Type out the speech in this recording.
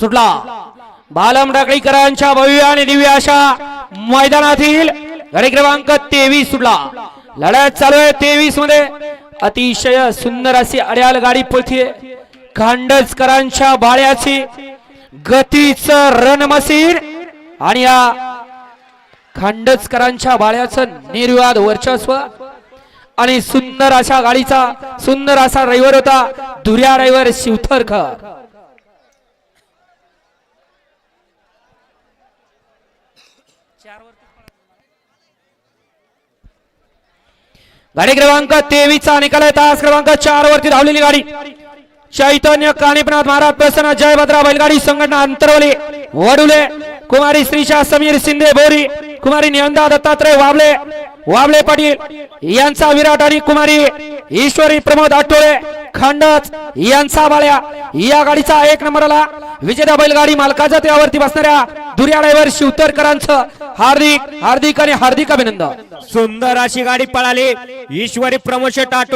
सुटला. बालम डाकळीकरांच्या भव्य आणि दिव्य अशा मैदानातील गाडी क्रमांक तेवीस सुटला. लढत चालू आहे तेवीसमध्ये. अतिशय सुंदर अशी अड्याल गाडी पळतीये. खांडचकरांच्या बाळ्याची गतीच रणमसीर आणि या खांडचकरांच्या बाळ्याचं निर्वाद वर्चस्व आणि सुंदर अशा गाडीचा सुंदर असा रविवार होता धुऱ्या ड्रायव्हर शिवथरकर. गाडी क्रमांक तेवीसचा निकाल आहे. तास क्रमांक चार वरती धावलेली गाडी. चैतन्य कानिपनाथ महाराज प्रसन्न जयभद्रा बैलगाडी संघटना अंतरवली. वडुले कुमारी श्रीशा समीर शिंदे बोरी कुमारी नियंदा दत्तात्रय वाबले वाबले पाटील यांचा विराट आणि कुमारी ईश्वरी प्रमोद आठवळे खंडच यांचा बाळ्या. या गाडीचा एक नंबरला विजेता बैलगाडी मालकाचा त्यावरती बसणाऱ्या दुर्या ड्रायव्हर शिवतरकरांचं हार्दिक हार्दिक आणि हार्दिक अभिनंदन. सुंदर अशी गाडी पळाली. ईश्वरी प्रमोशन टाटो